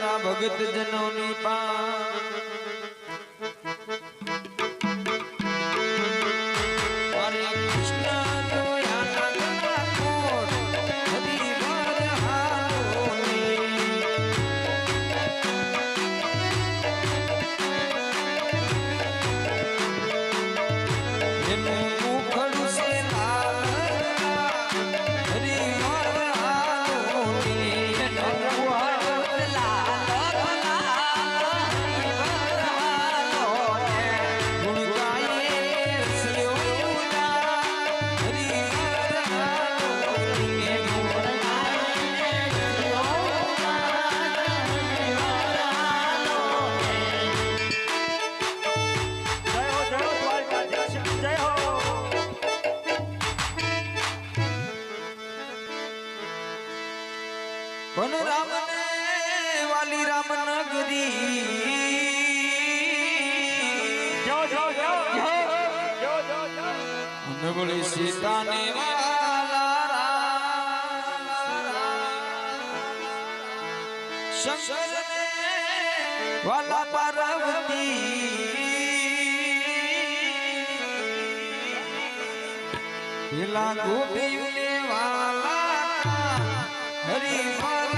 મારા ભગત જનોની પા વન રામને વાલી રામ નગરી જો જો જો જો જો જો જો નગળી સીતાને વાલા રામ. શંકરને વાલા પાર્વતી. પેલા વાલા હરી રામના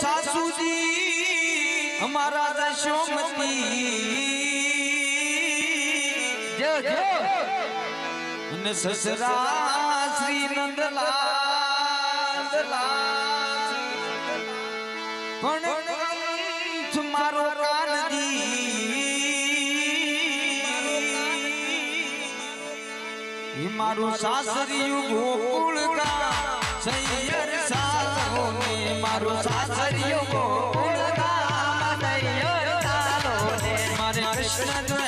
સાસુજી અમારા દશોમતી. અને સસરા શ્રી નંદલાલ. પણ મારો કાનજી મારું સાસરિયું ગોકુળ કા સૈયર સાસો મારે કૃષ્ણ